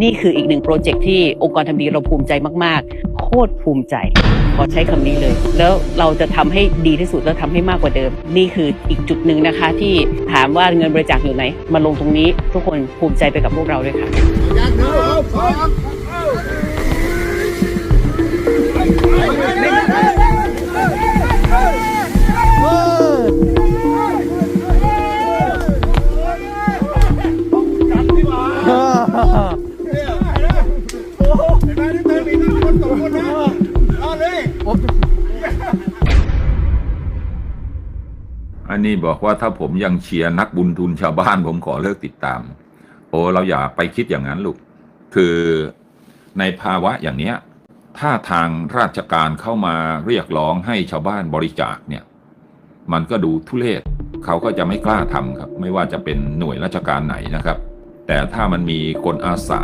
นี่คืออีกหนึ่งโปรเจกต์ที่องค์กรทำดีเราภูมิใจมาก ๆ โคตรภูมิใจ ขอใช้คำนี้เลย แล้วเราจะทำให้ดีที่สุดแล้วทำให้มากกว่าเดิม นี่คืออีกจุดหนึ่งนะคะที่ถามว่าเงินบริจาคอยู่ไหน มาลงตรงนี้ทุกคนภูมิใจไปกับพวกเราด้วยค่ะ อย่างหนึ่งสองอันนี้บอกว่าถ้าผมยังเชียร์นักบุญทุนชาวบ้าน ผมขอเลิกติดตาม โอ้เราอย่าไปคิดอย่างนั้นลูก คือในภาวะอย่างเนี้ย ถ้าทางราชการเข้ามาเรียกร้องให้ชาวบ้านบริจาคเนี่ย มันก็ดูทุเลศเขาก็จะไม่กล้าทำครับ ไม่ว่าจะเป็นหน่วยราชการไหนนะครับ แต่ถ้ามันมีคนอาสา